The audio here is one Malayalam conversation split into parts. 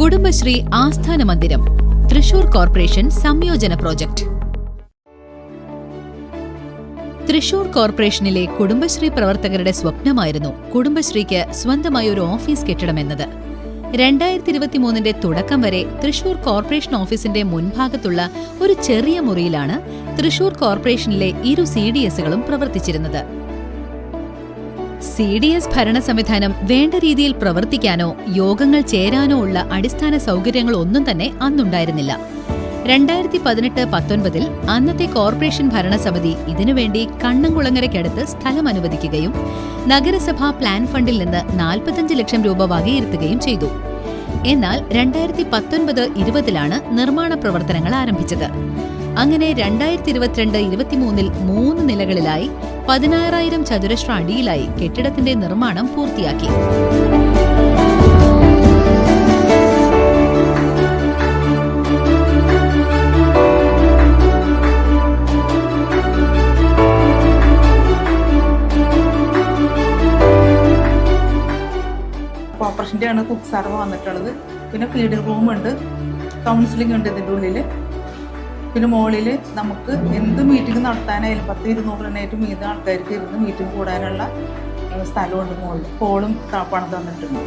കുടുംബശ്രീ ആസ്ഥാന മന്ദിരം തൃശൂർ കോർപ്പറേഷൻ സംയോജന പ്രോജക്റ്റ് തൃശൂർ കോർപ്പറേഷനിലെ കുടുംബശ്രീ പ്രവർത്തകരുടെ സ്വപ്നമായിരുന്നു കുടുംബശ്രീക്ക് സ്വന്തമായി ഒരു ഓഫീസ് കെട്ടിടമെന്നത്. രണ്ടായിരത്തി ഇരുപത്തിമൂന്നിന്റെ തുടക്കം വരെ തൃശൂർ കോർപ്പറേഷൻ ഓഫീസിന്റെ മുൻഭാഗത്തുള്ള ഒരു ചെറിയ മുറിയിലാണ് തൃശൂർ കോർപ്പറേഷനിലെ ഇരു സി ഡി എസുകളും പ്രവർത്തിച്ചിരുന്നത്. സി ഡി എസ് ഭരണ സംവിധാനം വേണ്ട രീതിയിൽ പ്രവർത്തിക്കാനോ യോഗങ്ങൾ ചേരാനോ ഉള്ള അടിസ്ഥാന സൗകര്യങ്ങൾ ഒന്നും തന്നെ അന്നുണ്ടായിരുന്നില്ല. രണ്ടായിരത്തി പതിനെട്ട് പത്തൊൻപതിൽ അന്നത്തെ കോർപ്പറേഷൻ ഭരണസമിതി ഇതിനുവേണ്ടി കണ്ണംകുളങ്ങരയ്ക്കടുത്ത് സ്ഥലം അനുവദിക്കുകയും നഗരസഭാ പ്ലാൻ ഫണ്ടിൽ നിന്ന് നാൽപ്പത്തഞ്ച് ലക്ഷം രൂപ വകയിരുത്തുകയും ചെയ്തു. എന്നാൽ രണ്ടായിരത്തി പത്തൊൻപത് ഇരുപതിലാണ് നിർമ്മാണ പ്രവർത്തനങ്ങൾ ആരംഭിച്ചത്. അങ്ങനെ രണ്ടായിരത്തി ഇരുപത്തിരണ്ട് ഇരുപത്തിമൂന്നിൽ മൂന്ന് നിലകളിലായി പതിനാറായിരം ചതുരശ്ര അടിയിലായി കെട്ടിടത്തിന്റെ നിർമ്മാണം പൂർത്തിയാക്കി. ആണ് കുക്ക് സർവ് വന്നിട്ടുള്ളത്. പിന്നെ ഫീഡ് റൂം ഉണ്ട്. കൗൺസിലിംഗ് ഉണ്ട് ഇതിന്റെ ഉള്ളിൽ പിന്നെ മുകളിൽ നമുക്ക് എന്ത് മീറ്റിംഗ് നടത്താനായാലും പത്ത് ഇരുന്നൂറിനായിട്ട് മീത ആൾക്കാർക്ക് ഇരുന്ന് മീറ്റിംഗ് കൂടാനുള്ള സ്ഥലമുണ്ട് മുകളിൽ ഹോളും പണം തന്നിട്ടുണ്ട്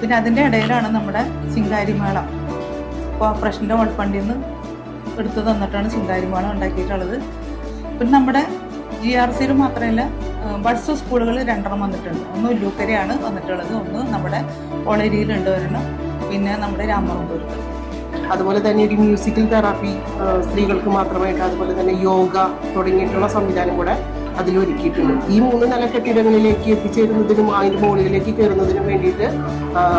പിന്നെ അതിന്റെ ഇടയിലാണ് നമ്മുടെ ചിങ്കാരിമേള കോർപ്പറേഷന്റെ ഫണ്ടിൽ നിന്ന് എടുത്തു തന്നിട്ടാണ് ചിങ്കാരിമേള ഉണ്ടാക്കിയിട്ടുള്ളത്. പിന്നെ നമ്മുടെ ജി ആർ സിയിൽ മാത്രമല്ല ബഡ്സ് സ്കൂളുകളിൽ രണ്ടെണ്ണം വന്നിട്ടുണ്ട്. ഒന്ന് ഉല്ലൂക്കരയാണ് വന്നിട്ടുള്ളത് ഒന്ന് നമ്മുടെ ഒളരിയിലുണ്ട് ഒരെണ്ണം പിന്നെ നമ്മുടെ രാമറമ്പൂരത്ത് അതുപോലെ തന്നെ ഒരു മ്യൂസിക്കൽ തെറാപ്പി സ്ത്രീകൾക്ക് മാത്രമായിട്ട് അതുപോലെ തന്നെ യോഗ തുടങ്ങിയിട്ടുള്ള സംവിധാനം കൂടെ അതിൽ ഒരുക്കിയിട്ടുണ്ട്. ഈ മൂന്ന് നല്ല കെട്ടിടങ്ങളിലേക്ക് എത്തിച്ചേരുന്നതിനും അതിന്റെ മുകളിലേക്ക് കയറുന്നതിനും വേണ്ടിയിട്ട്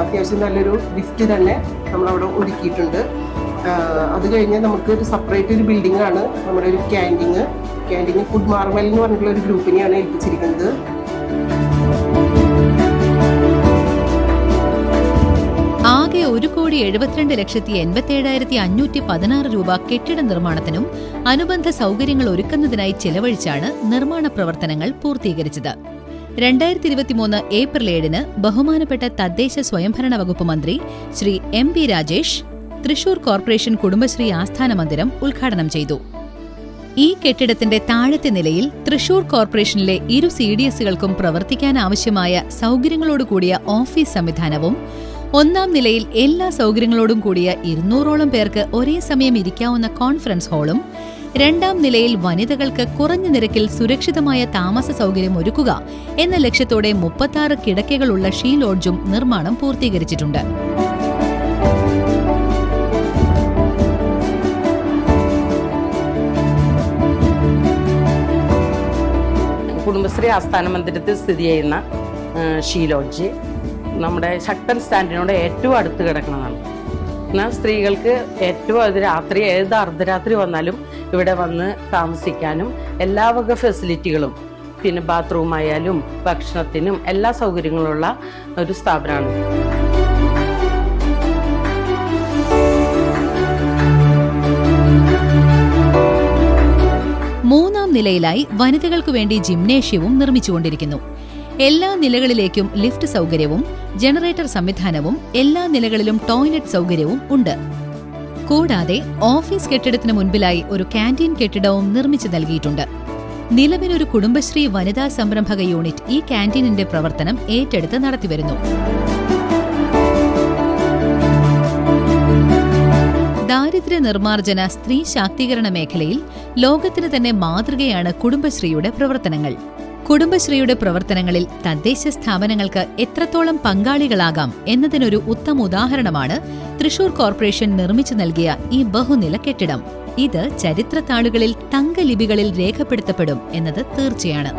അത്യാവശ്യം നല്ലൊരു ലിഫ്റ്റ് തന്നെ നമ്മളവിടെ ഒരുക്കിയിട്ടുണ്ട്. അത് കഴിഞ്ഞ് നമുക്ക് ഒരു സെപ്പറേറ്റ് ഒരു ബിൽഡിംഗ് ആണ്. നമ്മുടെ ഒരു ക്യാന്റീന് ക്യാന്റീന് ഫുഡ് മാർവൽ എന്ന് പറഞ്ഞിട്ടുള്ള ഒരു ഗ്രൂപ്പിനെയാണ് ഏൽപ്പിച്ചിരിക്കുന്നത്. ആകെ ഒരു കോടി എഴുപത്തിരണ്ട് ലക്ഷത്തി എൺപത്തി ഏഴായിരത്തി അഞ്ഞൂറ്റി പതിനാറ് രൂപ കെട്ടിട നിർമ്മാണത്തിനും അനുബന്ധ സൗകര്യങ്ങൾ ഒരുക്കുന്നതിനായി ചെലവഴിച്ചാണ് നിർമ്മാണ പ്രവർത്തനങ്ങൾ പൂർത്തീകരിച്ചത്. രണ്ടായിരത്തി ഇരുപത്തിമൂന്ന് ഏപ്രിൽ ഏഴിന് ബഹുമാനപ്പെട്ട തദ്ദേശ സ്വയംഭരണ വകുപ്പ് മന്ത്രി Shri M P Rajesh Thrissur corporation Kudumbashree ആസ്ഥാന മന്ദിരം ഉദ്ഘാടനം ചെയ്തു. ഈ കെട്ടിടത്തിന്റെ താഴത്തെ നിലയിൽ തൃശൂർ കോർപ്പറേഷനിലെ ഇരു സി ഡി എസുകൾക്കും പ്രവർത്തിക്കാൻ ആവശ്യമായ സൗകര്യങ്ങളോടുകൂടിയ ഓഫീസ് സംവിധാനവും ഒന്നാം നിലയിൽ എല്ലാ സൗകര്യങ്ങളോടും കൂടിയ ഇരുന്നൂറോളം പേർക്ക് ഒരേ സമയം ഇരിക്കാവുന്ന കോൺഫറൻസ് ഹാളും രണ്ടാം നിലയിൽ വനിതകൾക്ക് കുറഞ്ഞ നിരക്കിൽ സുരക്ഷിതമായ താമസ സൗകര്യം ഒരുക്കുക എന്ന ലക്ഷ്യത്തോടെ മുപ്പത്താറ് കിടക്കകളുള്ള ഷീ ലോഡ്ജും നിർമ്മാണം പൂർത്തീകരിച്ചിട്ടുണ്ട്. കുടുംബശ്രീ ആസ്ഥാന മന്ദിരത്തിൽ സ്ഥിതി ചെയ്യുന്ന ഷീ നമ്മുടെ ശക്തൻ സ്റ്റാൻഡിനോട് ഏറ്റവും അടുത്ത് കിടക്കുന്നതാണ്. എന്നാൽ സ്ത്രീകൾക്ക് ഏറ്റവും അത് രാത്രി ഏത് അർദ്ധരാത്രി വന്നാലും ഇവിടെ വന്ന് താമസിക്കാനും എല്ലാ വക ഫെസിലിറ്റികളും പിന്നെ ബാത്റൂം ആയാലും ഭക്ഷണത്തിനും എല്ലാ സൗകര്യങ്ങളുള്ള ഒരു സ്ഥാപനമാണ്. നിലയിലായി വനിതകൾക്കു വേണ്ടി ജിംനേഷ്യവും നിർമ്മിച്ചുകൊണ്ടിരിക്കുന്നു. എല്ലാ നിലകളിലേക്കും ലിഫ്റ്റ് സൗകര്യവും ജനറേറ്റർ സംവിധാനവും എല്ലാ നിലകളിലും ടോയ്ലറ്റ് സൗകര്യവും ഉണ്ട്. കൂടാതെ ഓഫീസ് കെട്ടിടത്തിന് മുൻപിലായി ഒരു കാന്റീൻ കെട്ടിടവും നിർമ്മിച്ചു നൽകിയിട്ടുണ്ട്. നിലവിലൊരു കുടുംബശ്രീ വനിതാ സംരംഭക യൂണിറ്റ് ഈ കാന്റീനിന്റെ പ്രവർത്തനം ഏറ്റെടുത്ത് നടത്തിവരുന്നു. ദാരിദ്ര്യ നിർമ്മാർജന സ്ത്രീ ശാക്തീകരണ മേഖലയിൽ ലോകത്തിന് തന്നെ മാതൃകയാണ് കുടുംബശ്രീയുടെ പ്രവർത്തനങ്ങൾ. കുടുംബശ്രീയുടെ പ്രവർത്തനങ്ങളിൽ തദ്ദേശ സ്ഥാപനങ്ങൾക്ക് എത്രത്തോളം പങ്കാളികളാകാം എന്നതിനൊരു ഉത്തമ ഉദാഹരണമാണ് തൃശൂർ കോർപ്പറേഷൻ നിർമ്മിച്ചു നൽകിയ ഈ ബഹുനില കെട്ടിടം. ഇത് ചരിത്രത്താളുകളിൽ തങ്കലിപികളിൽ രേഖപ്പെടുത്തപ്പെടും എന്നത് തീർച്ചയാണ്.